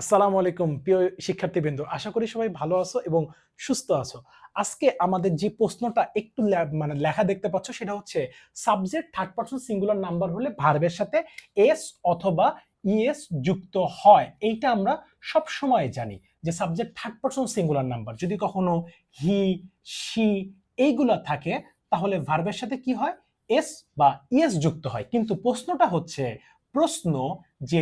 আসসালামু আলাইকুম, প্রিয় শিক্ষার্থীবৃন্দ। আশা করি সবাই ভালো আছো এবং সুস্থ আছো। আজকে আমাদের যে প্রশ্নটা একটু মানে লেখা দেখতে পাচ্ছ সেটা হচ্ছে, subject third person singular number হলে ভার্বের সাথে এস অথবা ইএস যুক্ত হয়, এইটা আমরা সব সময় জানি যে subject third person singular number যদি কখনো হি শি এইগুলা থাকে, তাহলে ভার্বের সাথে কি হয়? এস বা ইএস যুক্ত হয়। কিন্তু প্রশ্নটা হচ্ছে, প্রশ্ন যে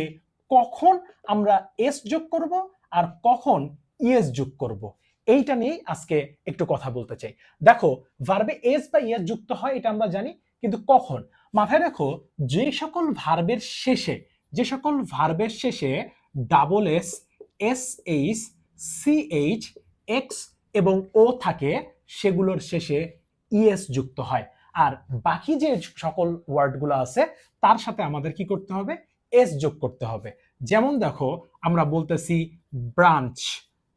কখন আমরা এস যোগ করব আর কখন ইএস যোগ করব? এইটা নিয়েই আজকে একটু কথা বলতে চাই। দেখো ভার্বে এস বা ইএস যুক্ত হয়, এটা আমরা জানি, কিন্তু কখন? মাথায় রাখো, যে সকল ভার্বের শেষে, যে সকল ভার্বের শেষে double S S H C H X এবং ও থাকে, সেগুলোর শেষে ইএস যুক্ত হয়। আর বাকি যে সকল ওয়ার্ডগুলো আছে, তার সাথে আমাদের কি করতে হবে? এস যোগ করতে হবে। যেমন দেখো, আমরা বলতেছি ব্রাঞ্চ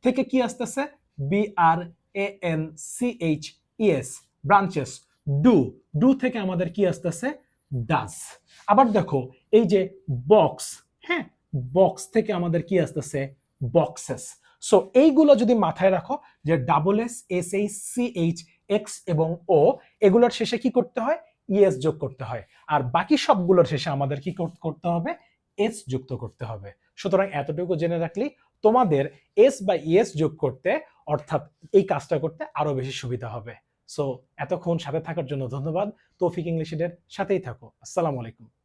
থেকে কি আসতেছে? B R A N C H E S branches do ডু থেকে আমাদের কি আসতেছে? ডাস আবার দেখো, এই যে বক্স হ্যাঁ? বক্স থেকে আমাদের কি আসতেছে? বক্সেস সো এইগুলো যদি মাথায় রাখো, যে double S S H C H X এবং ও এগুলোর শেষে কি করতে হয়? ইএস যোগ করতে হয়। আর বাকি সবগুলোর শেষে আমাদের কি করতে হবে? এস যুক্ত করতে হবে। সুতরাং এতটুকু জেনে রাখলি, তোমাদের এস বা ইএস যোগ করতে, অর্থাৎ এই কাজটা করতে আরও বেশি সুবিধা হবে। সো এতক্ষণ সাথে থাকার জন্য ধন্যবাদ। তৌফিক ইংলিশের সাথেই থাকো। আসসালামু আলাইকুম।